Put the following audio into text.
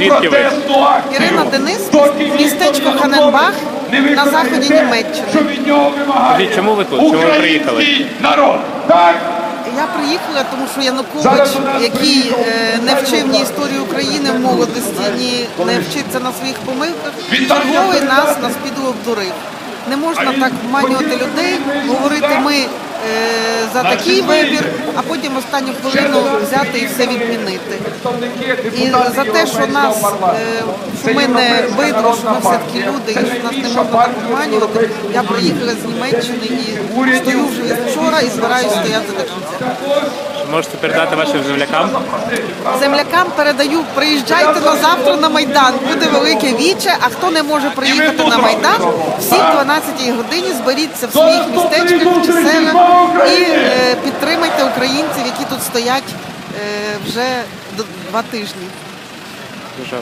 Звідки ви? Ірина Денис, містечко Ханенбах на заході Німеччини. Скажіть, чому ви тут? Чому ви приїхали? Народ, так, Я приїхала, тому що Янукович, який е, не вчив ні історію України в молодості, ні не вчиться на своїх помилках, черговий нас на спіду обдурив. Не можна так обманювати людей, говорити ми е, за такий вибір, а потім останню хвилину взяти і все відмінити. І за те, що нас, е, що ми не видно, що ми все-таки люди, і що нас не можна так обманювати, я приїхала з Німеччини і стою вже від вчора і збираюся стояти до кінця. Можете передати вашим землякам? Землякам передаю, приїжджайте на завтра на Майдан. Буде велике віче, а хто не може приїхати на Майдан, всі в 12 годині зберіться в своїх містечках чи селах і українців, які тут стоять е, вже два тижні. Дуже.